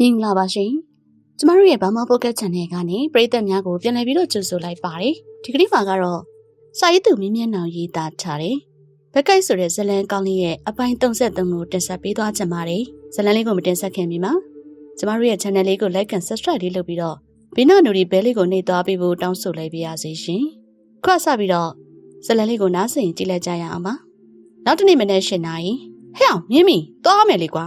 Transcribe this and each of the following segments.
မင်္ဂလာပါရှင်ကျမတို့ရဲ့ဘာမပိုကက် channel ကနေပရိသတ်များကိုပြန်လည်ပြီးတော့ကြိုဆိုလိုက်ပါတယ်ဒီကနေ့မှာကတော့စာရေးသူမင်းမျက်နှာရေးသားထားတယ်ဘက်ကိုက်ဆိုတဲ့ဇလန်ကောင်းလေးရဲ့အပိုင်း33ကိုတင်ဆက်ပေးသွားချင်ပါတယ်ဇလန်လေးကိုမတင်ဆက်ခင်ပြီမှာကျမတို့ရဲ့ channel လေးကို like and subscribe လေးလုပ်ပြီးတော့ဘင်းနာနူဒီဘဲလေးကိုနှိပ်သွားပေးဖို့တောင်းဆိုလိုက်ပါရစေရှင်ခွတ်ဆပြီးတော့ဇလန်လေးကိုနားဆင်ကြည့်လိုက်ကြရအောင်ပါနောက်တစ်နေ့မနေ့၈နာရီဟဲ့အောင်မြင်းမီသွားမယ်လေကွာ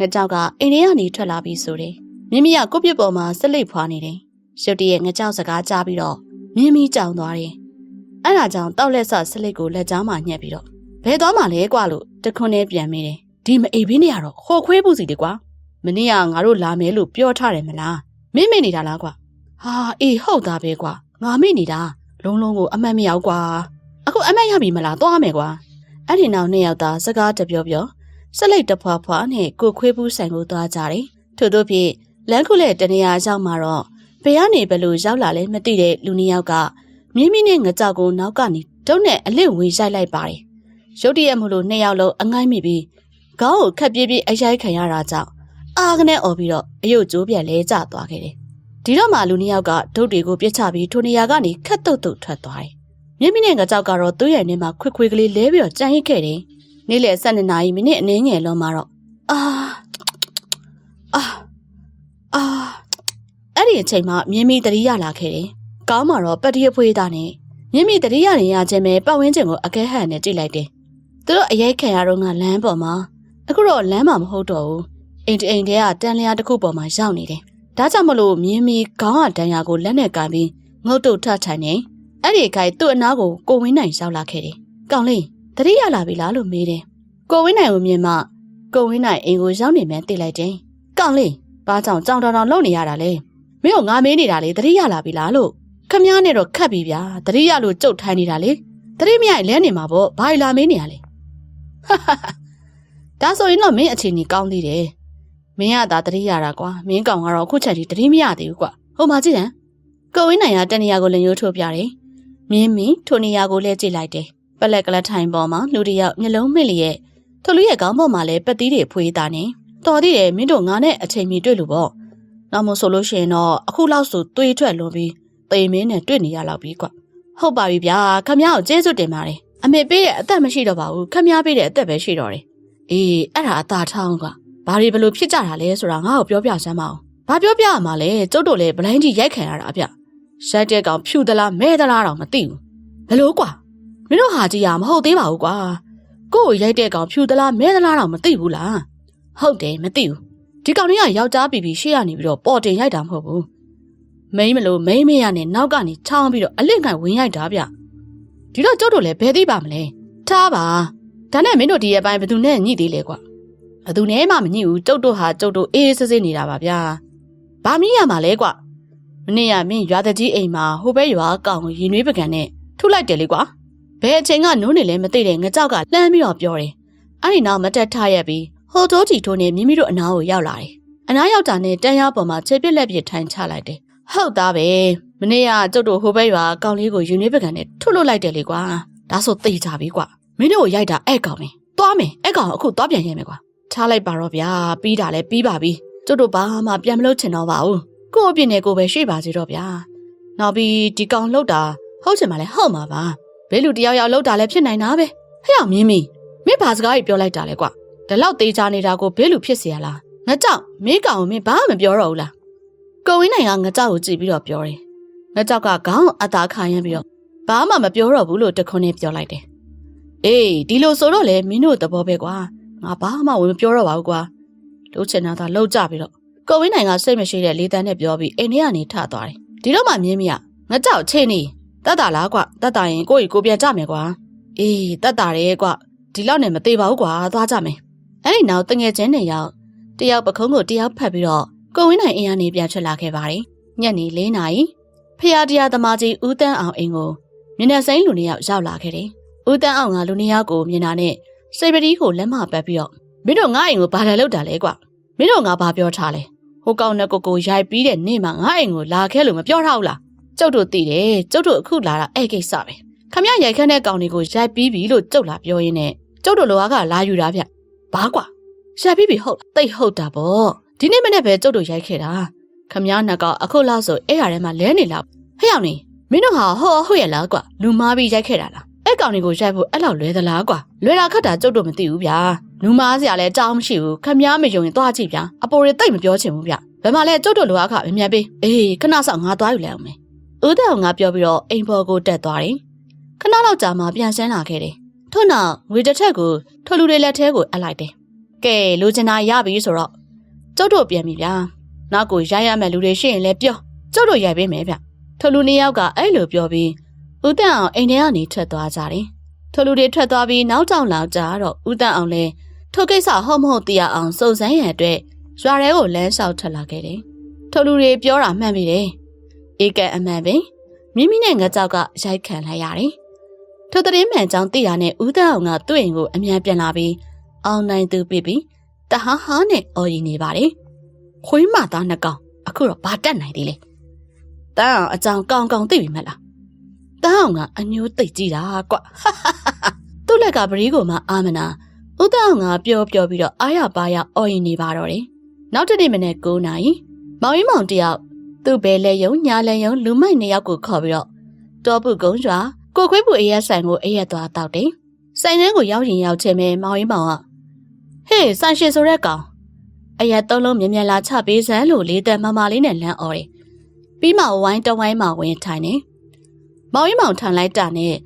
ငကြောက်ကအိမ်ထဲကနေထွက်လာပြီးဆိုတယ်မြင်းမီကကိုယ့်ပြစ်ပေါ်မှာဆက်လက်ဖွာနေတယ်ရှုပ်တရဲ့ငကြောက်စကားကြားပြီးတော့မြင်းမီကြောင်သွားတယ်အဲ့ဒါကြောင့်တောက်လက်ဆဆက်လက်ကိုလက်ကြားမှာညှက်ပြီးတော့ဘယ်သွားမှလဲကွာလို့တခွန်းနဲ့ပြန်မိတယ်ဒီမအိပ်ဘင်းနေရတော့ခေါ်ခွေးပူစီတကွာမနေ့ကငါတို့လာမယ်လို့ပြောထားတယ်မလားမင်းမေ့နေတာလားကွာဟာအေးဟုတ်သားပဲကွာငါမေ့နေတာလုံးလုံးကိုအမှတ်မရောက်ကွာအခုအမှတ်ရပြီမလားသွားမယ်ကွာအဲ့ဒီနောက်နှစ်ယောက်သားစကားတပြောပြော ဆက်လိုက်တဖွာဖွာနဲ့ကိုခွေးပူးဆိုင်ကိုသွားကြတယ်ထို့သောဖြင့်လမ်းခုလက်တနေရာရောက်မှာတော့ဘယ်ကနေဘယ်လိုရောက်လာလဲမသိတဲ့လူနှစ်ယောက်ကမြင်းမြင့်နဲ့ငကြောက်ကိုနောက်ကနေတုံးနဲ့အလစ်ဝင်ရိုက်လိုက်ပါတယ်ရုတ်တရက်မလို့နှစ်ယောက်လုံးအငိုင်းမိပြီးခေါင်းကိုခက်ပြေးပြေးအရိုက်ခံရတာကြောင့်အာကနေអော်ပြီးတော့အယုတ်ကျိုးပြန်လဲကျသွားခဲ့တယ်ဒီတော့မှလူနှစ်ယောက်ကဒုတ်တွေကိုပြစ်ချပြီးထိုနေရာကနေခက်တုတ်တုတ်ထွက်သွားတယ်မြင်းမြင့်နဲ့ငကြောက်ကတော့သူ့ရဲ့နေမှာခွေခွေကလေးလဲပြီးတော့ကြံ့ရစ်ခဲ့တယ် နေ့လယ်12နာရီမိနစ်အနည်းငယ်လုံးမှာတော့အာအာအာအဲ့ဒီအချိန်မှာမြင်းမီတတိယလာခဲ့တယ်။ကောင်းမှာတော့ပတ်တိအဖွေးသားနဲ့မြင်းမီတတိယနေရခြင်းပဲပတ်ဝန်းကျင်ကိုအကဲဟန်နဲ့ကြည့်လိုက်တယ်။သူတို့အရိုက်ခံရတော့ကလမ်းပေါ်မှာအခုတော့လမ်းမှာမဟုတ်တော့ဘူး။အိမ်တအိမ်တည်းကတန်လျာတစ်ခုပေါ်မှာရောက်နေတယ်။ဒါကြောင့်မလို့မြင်းမီခေါင်းကတန်ရာကိုလက်နဲ့ကန်ပြီးငုတ်တုတ်ထထိုင်နေ။အဲ့ဒီခိုင်သူ့အနားကိုကိုဝင်းနိုင်ရောက်လာခဲ့တယ်။ကောင်းလေး တတိယလာပြီလားလို့မေးတယ်။ကိုဝင်းနိုင်ကိုမြင်မှကိုဝင်းနိုင်အိမ်ကိုရောက်နေမှန်းသိလိုက်တယ်။ကောင်းလေးဘာကြောင့်ကြောင်တောင်တောင်လုံနေရတာလဲ။မင်းကငါမေးနေတာလေတတိယလာပြီလားလို့ခမည်းနဲ့တော့ခတ်ပြီဗျာတတိယလို့ကြုတ်ထိုင်းနေတာလေတတိမရလဲနေမှာပေါ့ဘာလာမေးနေရလဲ။ဒါဆိုရင်တော့မင်းအချိန်ကြီးကောင်းသေးတယ်။မင်းကသာတတိယတာကွာမင်းကောင်ကတော့အခုချက်ကြီးတတိမရသေးဘူးကွာ။ဟုတ်မှကြည့်ဟမ်။ကိုဝင်းနိုင်ကတနေရာကိုလင်ရိုးထိုးပြတယ်။မြင်းမင်းထိုနေရာကိုလဲကြည့်လိုက်တယ်။ ပလက်ကလက်ထိုင်ပေါ်မှာလူတစ်ယောက်မျက်လုံးမှိတ်လျက်ထိုလူရဲ့ခေါင်းပေါ်မှာလည်းပက်သီးတွေဖွေးတာနေတော်သေးတယ်မင်းတို့ငါနဲ့အချိန်မီတွေ့လို့ပေါ့နောက်မို့ဆိုလို့ရှိရင်တော့အခုလောက်ဆိုတွေးထွက်လွန်ပြီးတေမင်းနဲ့တွေ့နေရလောက်ပြီကွဟုတ်ပါပြီဗျာခမ ्या ကိုကျေးဇူးတင်ပါတယ်အမေပေးတဲ့အသက်မရှိတော့ပါဘူးခမ ्या ပေးတဲ့အသက်ပဲရှိတော့တယ်အေးအဲ့ဒါအသာထောင်းကွာဘာတွေဘလို့ဖြစ်ကြတာလဲဆိုတာငါ့ကိုပြောပြစမ်းမအောင်ဘာပြောပြရမှာလဲကျုပ်တို့လည်းဗလိုင်းကြီးရိုက်ခံရတာဗျရိုက်တဲ့ကောင်ဖြူသလားမဲသလားတော့မသိဘူးဘလို့ကွာ မင်းတို့ဟာကြီးရမဟုတ်သေးပါဘူးကွာကို့ကိုရိုက်တဲ့ကောင်ဖြူသလားမဲသလားတော့မသိဘူးလားဟုတ်တယ်မသိဘူးဒီကောင်လေးကယောက်ျားပြီးပြီးရှေ့ကနေပြီးတော့ပေါ်တင်ရိုက်တာမဟုတ်ဘူးမိန်းမလို့မိန်းမရနဲ့နောက်ကနေချောင်းပြီးတော့အလင့်ကန်ဝင်ရိုက်တာဗျဒီတော့ကျုပ်တို့လည်းဘယ်သိပါမလဲထားပါဒါနဲ့မင်းတို့ဒီရဲ့ပိုင်းဘယ်သူနဲ့ညှိသေးလဲကွာဘယ်သူနဲ့မှမညှိဘူးကျုပ်တို့ဟာကျုပ်တို့အေးအေးဆေးဆေးနေတာပါဗျာဘာမင်းရမှာလဲကွာမနေ့ကမင်းရွာတကြီးအိမ်မှာဟိုဘက်ရွာကောင်ကိုရင်နွေးပကံနဲ့ထုလိုက်တယ်လေကွာ ဘယ်အချိန်ကနိုးနေလဲမသိတဲ့ငကြောက်ကလှမ်းပြီးတော့ပြောတယ်အဲ့ဒီနောက်မတက်ထရက်ပြီးဟိုတိုးတီထိုးနဲ့မိမိတို့အနားကိုရောက်လာတယ်အနားရောက်တာနဲ့တန်းရပေါ်မှာခြေပစ်လက်ပစ်ထိုင်ချလိုက်တယ်ဟုတ်သားပဲမနေ့ကကျုပ်တို့ဟိုဘက်ရွာကောင်လေးကိုယူနေပကံနဲ့ထုတ်လွတ်လိုက်တယ်လေကွာဒါဆိုသိကြပြီကွာမင်းတို့ကိုရိုက်တာအဲ့ကောင်ပဲသွားမယ်အဲ့ကောင်အခုသွားပြန်ရမယ်ကွာထားလိုက်ပါတော့ဗျာပြီးတာလဲပြီးပါပြီကျုပ်တို့ဘာမှပြန်မလုပ်ချင်တော့ပါဘူးကို့အပြင်းနဲ့ကိုပဲရှိပါစေတော့ဗျာနောက်ပြီးဒီကောင်လှုပ်တာဟုတ်ချင်မှလဲဟုတ်မှာပါ ဘဲလူတယောက်ယောက်လှုပ်တာလည်းဖြစ်နိုင်တာပဲဟဲ့အောင်မြင်းမီမင်းဘာစကားကြီးပြောလိုက်တာလဲကွာဒီလောက်သေးချာနေတာကိုဘဲလူဖြစ်เสียလားငါကြောက်မင်းကောင်မင်းဘာမှမပြောတော့ဘူးလားကိုဝင်းနိုင်ကငါကြောက်ကိုကြည့်ပြီးတော့ပြောတယ်ငါကြောက်ကခေါင်းအသာခါရမ်းပြီးတော့ဘာမှမပြောတော့ဘူးလို့တခွန်းနဲ့ပြောလိုက်တယ်အေးဒီလိုဆိုတော့လေမင်းတို့သဘောပဲကွာငါဘာမှဝင်မပြောတော့ပါဘူးကွာလို့ချင်တာသာလှုပ်ကြပြီးတော့ကိုဝင်းနိုင်ကစိတ်မရှိတဲ့လေးတန်းနဲ့ပြောပြီးအိမ်ထဲကနေထသွားတယ်ဒီတော့မှမြင်းမရငါကြောက်ချင်းနေ တတ်တာလားကွာတတ်တာရင်ကိုယ့်ကိုပြန်ကြမယ်ကွာအေးတတ်တာတယ်ကွာဒီလောက်နဲ့မသေးပါဘူးကွာသွားကြမယ်အဲ့ဒီနောက်တငယ်ချင်းတွေရောက်တယောက်ပခုံးကိုတယောက်ဖက်ပြီးတော့ကိုဝင်းနိုင်အင်အားနေပြန်ထွက်လာခဲ့ပါတယ်ညနေ၄နာရီဖျားတရားသမားကြီးဦးတန်းအောင်အင်ကိုမျက်နှာစိမ်းလူနှစ်ယောက်ရောက်လာခဲ့တယ်ဦးတန်းအောင်ကလူနှစ်ယောက်ကိုမြင်တာနဲ့စိတ်ပတိကိုလက်မပတ်ပြီးတော့မင်းတို့ငါအိမ်ကိုဘာလဲလောက်တာလဲကွာမင်းတို့ငါဘာပြောထားလဲဟိုကောင်နဲ့ကိုကိုရိုက်ပြီးတဲ့နေ့မှငါအိမ်ကိုလာခဲ့လို့မပြောထားဘူးလား ကျုပ်တို့သိတယ်ကျုပ်တို့အခုလာတာအဲ့ကိစ္စပဲခမရရိုက်ခန်းတဲ့ကောင်တွေကိုရိုက်ပြီးပြီလို့ကျုပ်လာပြောရင်းနဲ့ကျုပ်တို့လောကလာယူတာဗျဘာကွာရိုက်ပြီးပြီဟုတ်လားတိတ်ဟုတ်တာပေါ့ဒီနေ့မနေ့ပဲကျုပ်တို့ရိုက်ခဲ့တာခမည်းနှစ်ကောင်အခုလောက်ဆိုအဲ့ရထဲမှာလဲနေလားဟဲ့အောင်နေမင်းတို့ဟာဟောဟုတ်ရလားကွာလူမားပြီးရိုက်ခဲ့တာလားအဲ့ကောင်တွေကိုရိုက်ဖို့အဲ့လောက်လွဲသလားကွာလွဲတာခတ်တာကျုပ်တို့မသိဘူးဗျာလူမားစရာလည်းကြောင်းမရှိဘူးခမည်းမယုံရင်သွားကြည့်ဗျာအပေါ်တွေတိတ်မပြောချင်ဘူးဗျဘယ်မှာလဲကျုပ်တို့လိုအခမမြန်ပေးအေးခဏဆောင်ငါသွားယူလိုက်အောင်မယ် ဦးတဲ့အောင်ငါပြောပြီးတော့အိမ်ပေါ်ကိုတက်သွားတယ်ခဏလောက်ကြာမှပြန်ဆန်းလာခဲ့တယ်ထို့နောက်ငွေတစ်ထက်ကိုထိုလူတွေလက်ထဲကိုအပ်လိုက်တယ်ကဲလိုချင်တာရပြီဆိုတော့ကျုပ်တို့ပြန်ပြီဗျာနောက်ကိုရိုက်ရမယ့်လူတွေရှိရင်လည်းပြောကျုပ်တို့ရိုက်ပေးမယ်ဗျထိုလူနှစ်ယောက်ကအဲ့လိုပြောပြီးဦးတန့်အောင်အိမ်ထဲကနေထွက်သွားကြတယ်ထိုလူတွေထွက်သွားပြီးနောက်တောင်လောက်ကြာတော့ဦးတန့်အောင်လည်းထိုကိစ္စဟုတ်မဟုတ်သိရအောင်စုံစမ်းရန်အတွက်ရွာထဲကိုလမ်းလျှောက်ထွက်လာခဲ့တယ်ထိုလူတွေပြောတာမှန်ပြီလေ ဧကန်အမှန်ပဲမိမိနဲ့ငကြောက်ကရိုက်ခံလိုက်ရတယ်ထိုသတင်းမှန်ကြောင်းသိတာနဲ့ဦးတန့်အောင်ကသူ့အိမ်ကိုအမြန်ပြန်လာပြီးအောင်နိုင်သူပြပြီးတဟားဟားနဲ့အော်ရီနေပါတယ်ခွေးမသားနှစ်ကောင်အခုတော့ဘာတက်နိုင်သေးလဲတန်းအောင်အကြောင်းကောင်းကောင်းသိပြီမလားတန်းအောင်ကအညိုးသိကြည့်တာကွသူ့လက်ကပရီးကိုမှအာမနာဦးတန်းအောင်ကပျော်ပျော်ပြီးတော့အားရပါရအော်ရီနေပါတော့တယ်နောက်တစ်နေ့မနေ့9နာရီမောင်ရင်မောင်တယောက် သူ့ဘဲလဲယုံညာလဲယုံလူမိုက်နှစ်ယောက်ကိုခေါ်ပြီးတော့တောပုကုန်းရွာကိုခွေးပူအရက်ဆိုင်ကိုအရက်သွားတောက်တယ်ဆိုင်ထဲကိုရောက်ရင်ရောက်ချင်မဲမောင်ရင်မောင်ကဟေးဆိုင်ရှင်ဆိုတဲ့ကောင်အရက်သုံးလုံးမြင်မြန်လာချပေးစမ်းလို့လေးသက်မမလေးနဲ့လမ်းអော်တယ်ပြီးမှဝိုင်းတဝိုင်းမှဝင်ထိုင်နေမောင်ရင်မောင်ထန်လိုက်တာနဲ့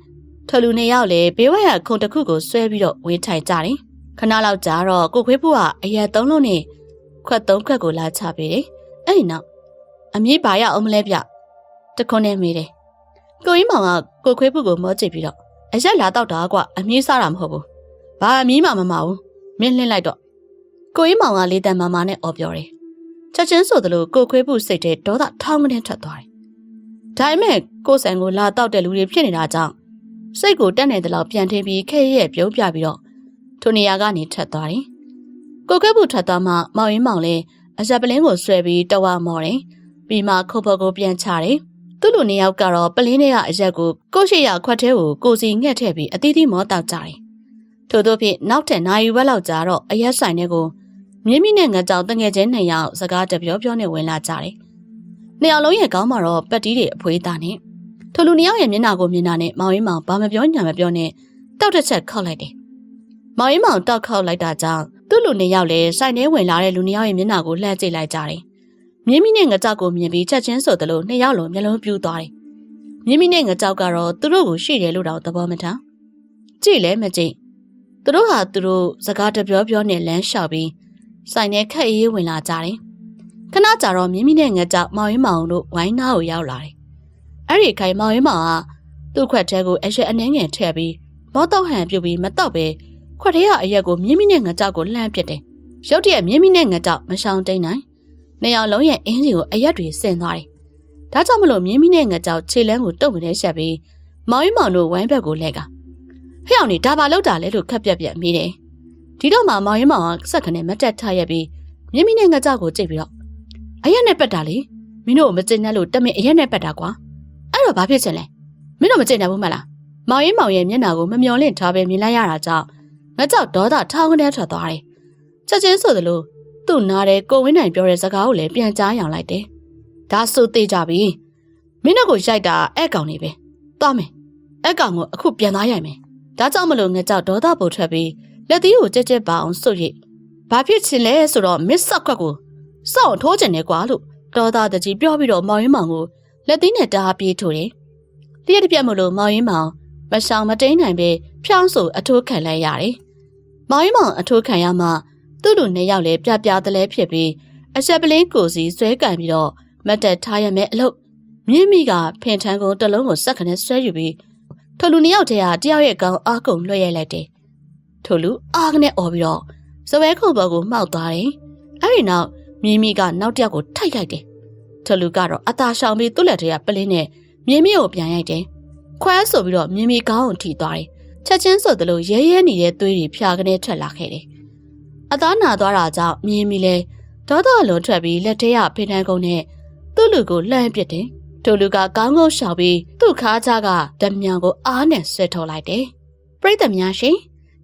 ထလူနှစ်ယောက်လည်းဘေးဝဲရခုံတစ်ခုကိုဆွဲပြီးတော့ဝင်ထိုင်ကြတယ်ခဏလောက်ကြာတော့ကိုခွေးပူကအရက်သုံးလုံးနဲ့ခွက်သုံးခွက်ကိုလာချပေးတယ်အဲ့ဒီနောက် အမြင့်ပါရအောင်မလဲဗျတခွန်းနဲ့မေးတယ်ကိုကြီးမောင်ကကိုခွေးပူကိုမောကြည့်ပြီးတော့အရက်လာတော့တာကွအမြင့်စားတာမဟုတ်ဘူးဘာအမြင့်မှမမဘူးမင်းလှင့်လိုက်တော့ကိုကြီးမောင်ကလေးတန်မာမာနဲ့អော်ပြောတယ်ချက်ချင်းဆိုသလိုကိုခွေးပူစိတ်ထဲဒေါသထောင်းကနေထွက်သွားတယ်ဒါပေမဲ့ကိုဆန်ကိုလာတော့တဲ့လူတွေဖြစ်နေတာကြောင့်စိတ်ကိုတက်နေတယ်လို့ပြန်ထင်းပြီးခဲရဲပြုံးပြပြီးတော့ထိုနေရာကနေထွက်သွားတယ်ကိုခွေးပူထွက်သွားမှမောင်ရင်မောင်လည်းအဆက်ပလင်းကိုဆွဲပြီးတဝါမော်တယ် ပြီးမှခုတ်ဖို့ကိုပြန်ချတယ်သူ့လူနှစ်ယောက်ကတော့ပလင်းထဲကအရက်ကိုကိုရှိရခွက်ထဲကိုကိုစီငှက်ထည့်ပြီးအသီးသီးမောတောက်ကြတယ်ထို့သောဖြင့်နောက်ထပ်နိုင်ယူဘက်လောက်ကြာတော့အရက်ဆိုင်ထဲကိုမြင်းမိနဲ့ငကြောင်တငယ်ချင်းနှစ်ယောက်စကားတပြောပြောနဲ့ဝင်လာကြတယ်။နှစ်ယောက်လုံးရဲ့ကောင်းမှာတော့ပတ်တီးတွေအဖွေးသားနဲ့ထိုလူနှစ်ယောက်ရဲ့မျက်နှာကိုမြင်တာနဲ့မောင်ရင်မောင်ဘာမပြောညာမပြောနဲ့တောက်တစ်ချက်ခောက်လိုက်တယ်။မောင်ရင်မောင်တောက်ခောက်လိုက်တာကြောင့်သူ့လူနှစ်ယောက်လည်းစိုက်ထဲဝင်လာတဲ့လူနှစ်ယောက်ရဲ့မျက်နှာကိုလှမ်းကြည့်လိုက်ကြတယ်။ မြင်းမိနဲ့ငကြောက်ကိုမြင်ပြီးချက်ချင်းဆိုသလိုနှစ်ယောက်လုံးမျက်လုံးပြူးသွားတယ်။မြင်းမိနဲ့ငကြောက်ကတော့သူတို့ကိုရှိတယ်လို့တော့သဘောမထား။ကြည့်လဲမကြည့်။သူတို့ဟာသူတို့စကားတပြောပြောနဲ့လမ်းလျှောက်ပြီးဆိုင်ထဲခက်အေးဝင်လာကြတယ်။ခဏကြာတော့မြင်းမိနဲ့ငကြောက်မောင်ရင်မောင်တို့ဝိုင်းနာကိုရောက်လာတယ်။အဲ့ဒီခိုင်မောင်ရင်မောင်ကသူ့ခွက်ထဲကိုအရက်အနှဲငယ်ထည့်ပြီးမောတော့ဟန်ပြုတ်ပြီးမတော့ပဲခွက်ထဲကအရက်ကိုမြင်းမိနဲ့ငကြောက်ကိုလှမ်းပစ်တယ်။ရုတ်တရက်မြင်းမိနဲ့ငကြောက်မရှောင်တိန်နိုင်။ နေအောင်လုံးရဲ့အင်းစီကိုအရက်တွေဆင်သွားတယ်။ဒါကြောင့်မလို့မြင်းမိနဲ့ငကြောက်ခြေလန်းကိုတုတ်ကနေရှက်ပြီးမောင်ရင်မောင်တို့ဝိုင်းဘက်ကိုလှည့်ကဟဲ့အောင်နေဒါပါလောက်တာလဲလို့ခက်ပြက်ပြက်မိတယ်။ဒီတော့မှမောင်ရင်မောင်ကစက်ခနဲ့မတက်ထရက်ပြီးမြင်းမိနဲ့ငကြောက်ကိုကြိတ်ပြီးတော့အရက်နဲ့ပက်တာလေမင်းတို့မကျင်နဲ့လို့တမင်အရက်နဲ့ပက်တာကွာအဲ့တော့ဘာဖြစ်ချင်လဲမင်းတို့မကျင်နိုင်ဘူးမလားမောင်ရင်မောင်ရဲ့မျက်နှာကိုမမျော်လင့်ထားပဲမြင်လိုက်ရတာကြောင့်ငကြောက်ဒေါသထောင်းကနေထွက်သွားတယ်ချက်ချင်းဆိုသလို သူ့နားတဲ့ကိုဝင်းနိုင်ပြောတဲ့စကားကိုလည်းပြန်ကြားရောင်လိုက်တယ်ဒါဆိုသေးကြပြီမင်းတို့ကိုရိုက်တာအဲ့ကောင်နေပဲသွားမယ်အဲ့ကောင်ကိုအခုပြန်သွားရိုက်မယ်ဒါကြောင့်မလို့ငကြောက်ဒေါသပိုထွက်ပြီးလက်သီးကိုကြက်ကြက်ပါအောင်စွတ်ရိပ်ဘာဖြစ်ချင်လဲဆိုတော့မစ်ဆော့ခွက်ကိုစောင့်ထိုးကျင်နေကွာလို့တော်သားတကြီးပြောပြီးတော့မောင်ရင်မောင်ကိုလက်သီးနဲ့တားပြေးထိုးတယ်။လျှက်တစ်ပြက်မလို့မောင်ရင်မောင်မဆောင်မတိန်နိုင်ပဲဖြောင်းဆိုအထိုးခံလိုက်ရတယ်။မောင်ရင်မောင်အထိုးခံရမှ သူ့လူနှစ်ယောက်လည်းပြပြတလဲဖြစ်ပြီးအဆက်ပလင်းကိုစီဆွဲကန်ပြီးတော့မတ်တက်ထားရမယ်အလို့မြင့်မိကဖင်ထန်းကုန်တစ်လုံးကိုစက်ခနဲ့ဆွဲယူပြီးထိုလူနှစ်ယောက်တည်းဟာတယောက်ရဲ့ကောင်းအားကုန်လွှဲရိုက်လိုက်တယ်။ထိုလူအားကနေអော်ပြီးတော့စပွဲခုံပေါ်ကိုမှောက်သွားတယ်။အဲဒီနောက်မြင်းမိကနောက်တစ်ယောက်ကိုထိုက်လိုက်တယ်။ထလူကတော့အသာရှောင်ပြီးသူ့လက်ထဲကပလင်းနဲ့မြင်းမိကိုပြန်ရိုက်တယ်။ခွဲဆိုပြီးတော့မြင်းမိကောင်းကိုထိသွားတယ်။ချက်ချင်းဆိုသလိုရဲရဲနေတဲ့သွေးတွေဖြာကနေထွက်လာခဲ့တယ်။ အသားနာသွားတာကြောင့်မြင်းမိလဲဒေါသလွန်ထွက်ပြီးလက်ထဲကဖိနှန်းကုန်းနဲ့သူ့လူကိုလှမ်းပစ်တယ်။ထိုလူကကောင်းကောင်းရှောင်ပြီးသူ့ခါးကြားကဓမြံကိုအားနဲ့ဆွဲထုတ်လိုက်တယ်။ပြိတ္တများရှင်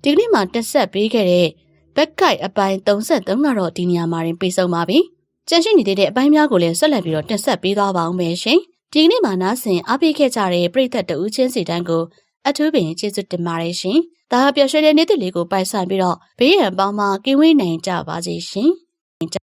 ဒီကနေ့မှတက်ဆက်ပေးခဲ့တဲ့ဘက်ကိုက်အပိုင်း33ကတော့ဒီနေရာမှာရင်ပြီးဆုံးပါပြီ။ကြန့်ရှိနေသေးတဲ့အပိုင်းများကိုလည်းဆက်လက်ပြီးတော့တင်ဆက်ပေးသွားပါဦးမယ်ရှင်။ဒီကနေ့မှာနားဆင်အားပေးခဲ့ကြတဲ့ပရိသတ်တဦးချင်းစီတိုင်းကို အထူးပင်ကျေးဇူးတင်ပါတယ်ရှင်။ဒါဟာပျော်ရွှင်တဲ့နေ့တစ်လေးကိုပိုင်ဆိုင်ပြီးတော့ဘေးရန်ပေါင်းမှာကင်းဝေးနိုင်ကြပါစေရှင်။